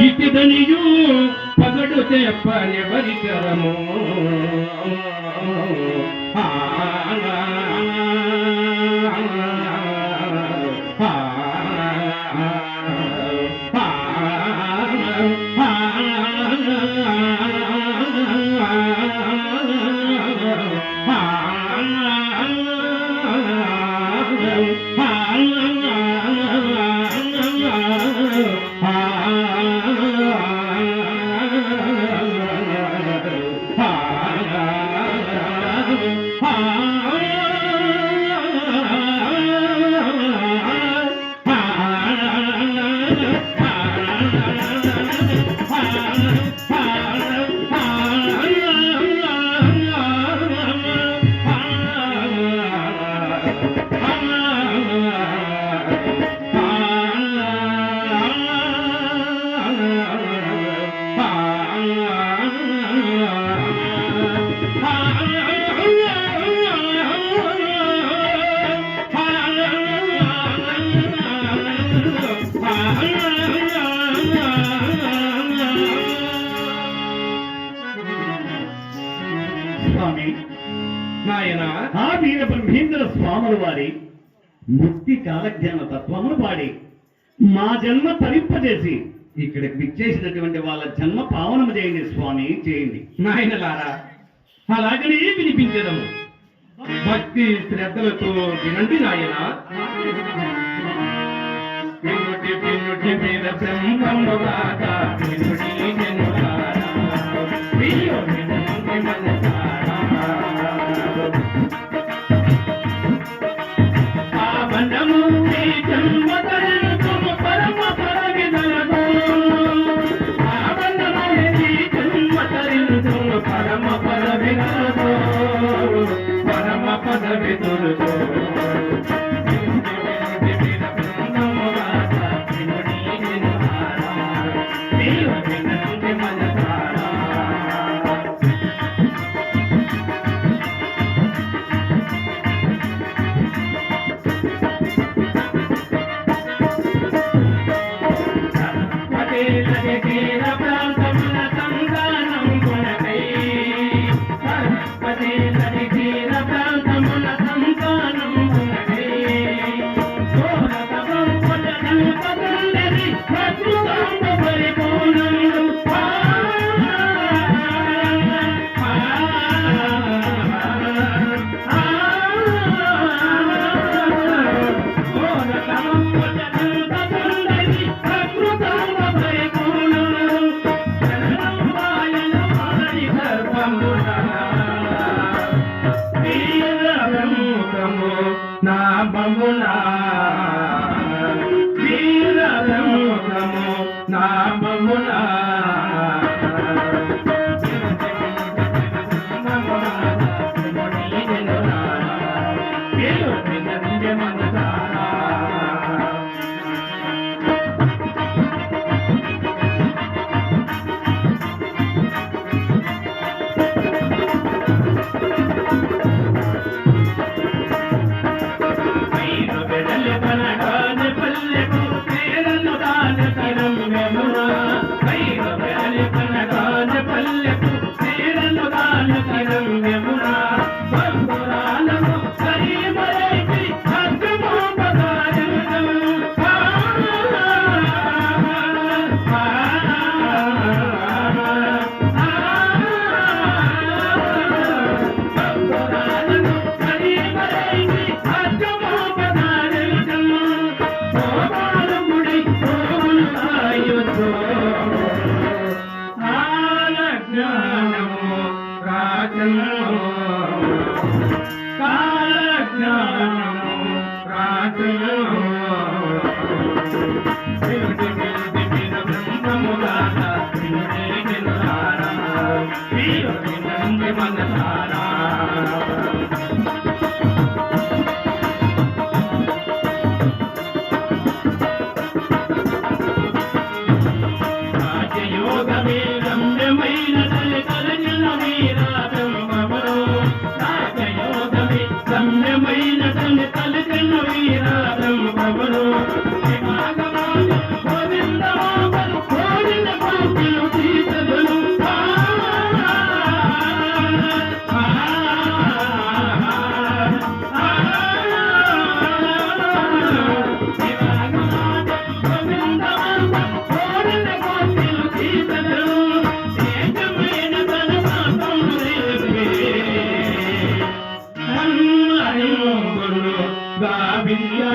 ఇటిదనియు పగడు చెప్పని కరము ఆ, వీర బ్రహ్మేంద్ర స్వాముల వారి ముక్తి కాలజ్ఞాన తత్వమును పాడి మా జన్మ తరింపజేసి ఇక్కడికి విచ్చేసినటువంటి వాళ్ళ జన్మ పావనము చేయండి స్వామి చేయండి. నాయనలారా అలాగనే వినిపించదము. భక్తి శ్రద్ధలతో వినండి నాయన. పిన్నుటి పిన్నుటి మీద బ్రహ్మముగాక పటేలది తీర ప్రాంతమున సంగానం కొనకై.